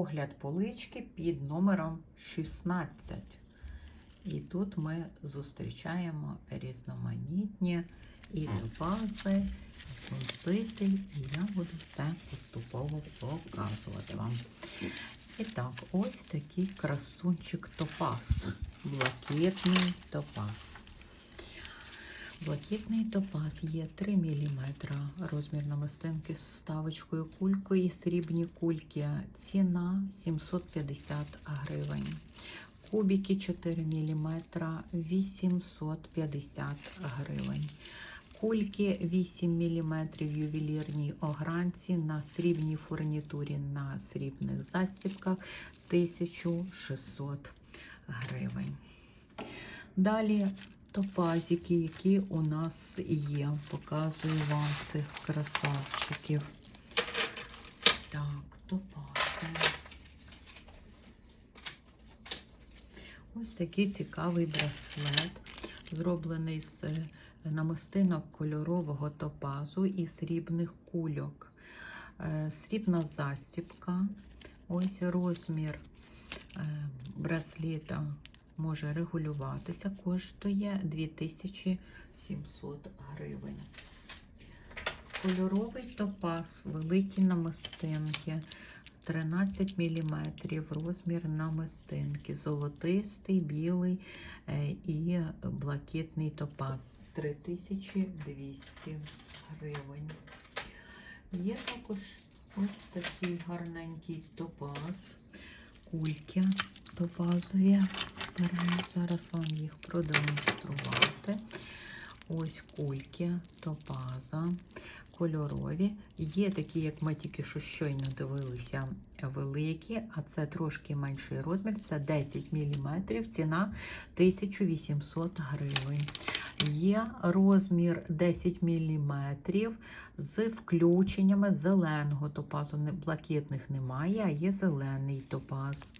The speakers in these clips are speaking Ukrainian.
огляд полички під номером 16. І тут ми зустрічаємо різноманітні і топази, і концити, і я буду все поступово показувати вам. І так, ось такий красунчик топаз. Блакитний топаз. Блакитний топаз є 3 мм розмір намистинки з вставочкою кулькою і срібні кульки. Ціна 750 гривень. Кубики 4 мм 850 гривень. Кульки 8 мм ювелірній огранці на срібній фурнітурі на срібних застібках 1600 гривень. Далі топазики, які у нас є. Показую вам цих красавчиків. Так, топази. Ось такий цікавий браслет, зроблений з намистинок кольорового топазу і срібних кульок. Е, Срібна застібка. Ось розмір е, браслета може регулюватися, коштує 2700 гривень. Кольоровий топаз, великі намистинки, 13 мм, розмір намистинки, золотистий, білий е, і блакитний топаз 3200 гривень. Є також ось такий гарненький топаз, кульки топазові. Беремо зараз вам їх продемонструвати. Ось кульки, топаза, кольорові. Є такі, як ми тільки що щойно дивилися, великі, а це трошки менший розмір. Це 10 мм, ціна 1800 гривень. Є розмір 10 мм з включеннями зеленого топазу. Блакитних немає, а є зелений топаз.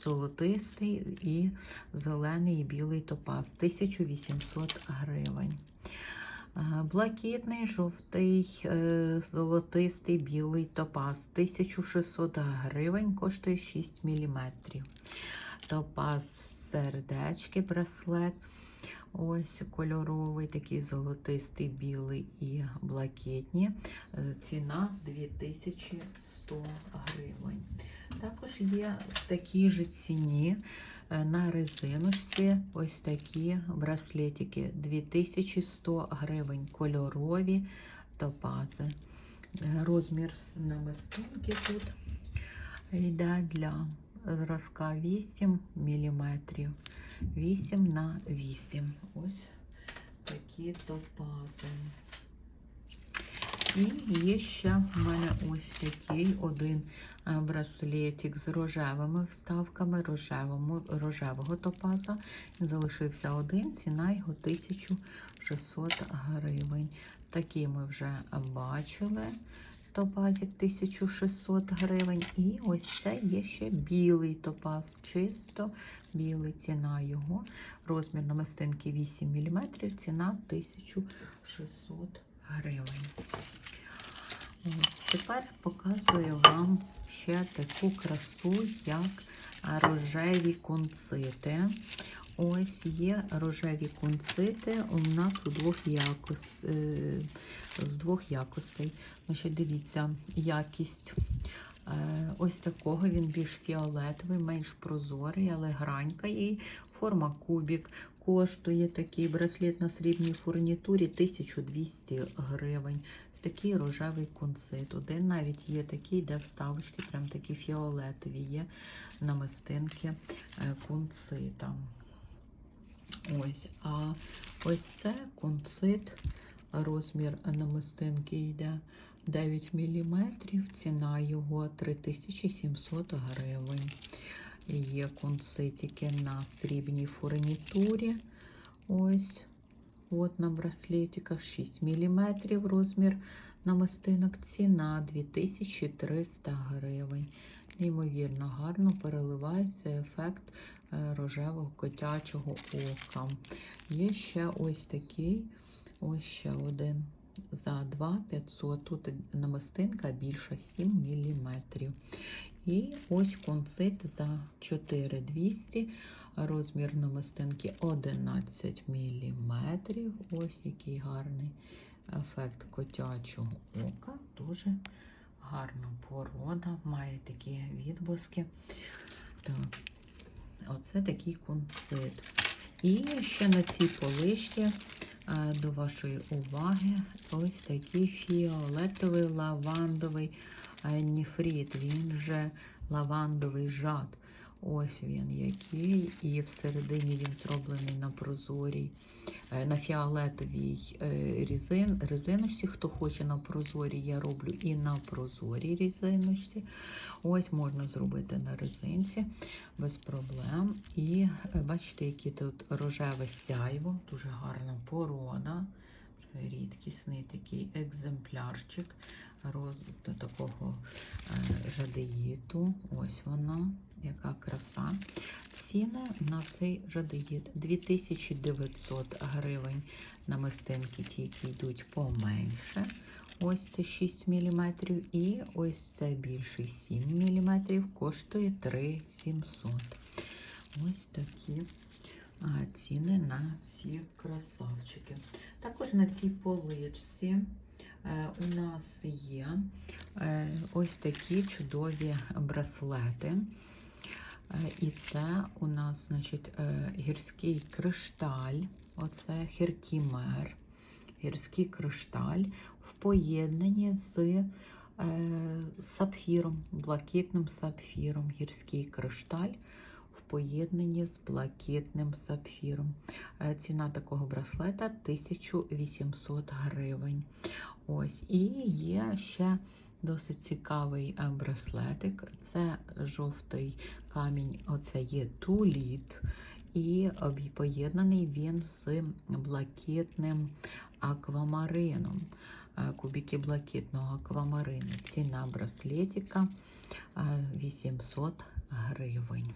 Золотистий і зелений і білий топаз 1800 гривень. Блакитний, жовтий, е, золотистий, білий топаз 1600 гривень, коштує 6 мм. Топаз сердечки, браслет. Ось кольоровий, такий золотистий, білий і блакитні. Е, Ціна 2100 гривень. Також є в такій же ціні е, на резиночці ось такі браслетики 2100 гривень, кольорові топази. Розмір намистинки тут йде для зразка 8 мм. 8 на 8. Ось такі топази. І є ще в мене ось такий один браслетик з рожевими вставками рожевому, рожевого топаза. Залишився один, ціна його 1600 гривень. Такий ми вже бачили. Топазик 1600 гривень. І ось це є ще білий топаз, чисто білий ціна його. Розмір намистинки 8 мм, ціна 1600 гривень. Ось Тепер показую вам ще таку красу, як рожеві кунцити. Ось є рожеві кунцити у нас у двох якос... з двох якостей. Значить, Дивіться, якість ось такого, він більш фіолетовий, менш прозорий, але гранька і форма кубік. Коштує такий браслет на срібній фурнітурі 1200 гривень. Ось такий рожевий концит. Один навіть є такий, де вставочки, прям такі фіолетові є намистинки кунцита. Ось, а ось це кунцит, розмір намистинки йде 9 мм, ціна його 3700 гривень. Є кунцитики на срібній фурнітурі. Ось, от на браслетиках 6 мм розмір намистинок, ціна 2300 гривень. Неймовірно, гарно переливається ефект рожевого котячого ока. Є ще ось такий, ось ще один за 2500. Тут намистинка більша 7 мм. І ось концит за 4200. Розмір намистинки 11 мм. Ось який гарний ефект котячого ока. Дуже гарна порода, має такі відблиски. Так, оце такий концит. І ще на цій поличці до вашої уваги ось такий фіолетовий лавандовий е, ніфрит. Він же лавандовий жад. Ось він який. І всередині він зроблений на прозорій, е, на фіолетовій е, різин, резиночці. Хто хоче на прозорій, я роблю і на прозорій резиночці. Ось можна зробити на резинці без проблем. І е, бачите, який тут рожеве сяйво, дуже гарна порода. Рідкісний такий екземплярчик роз, до такого е, жадеїту. Ось воно, яка краса. Ціни на цей жадеїт 2900 гривень. Намистинки тільки йдуть поменше. Ось це 6 мм. І ось це більший 7 мм, коштує 3700. Ось такі а, ціни на ці красавчики. Також на цій поличці е, у нас є е, ось такі чудові браслети. Е, І це у нас, значить, е, гірський кришталь, оце херкімер, гірський кришталь в поєднанні з е, сапфіром, блакитним сапфіром, гірський кришталь поєднанні з блакитним сапфіром. Е, Ціна такого браслета 1800 гривень. Ось, і є ще досить цікавий е, браслетик. Це жовтий камінь, оце є туліт. І поєднаний він з блакитним аквамарином. Е, Кубики блакитного аквамарину. Ціна браслетика е, 800 гривень.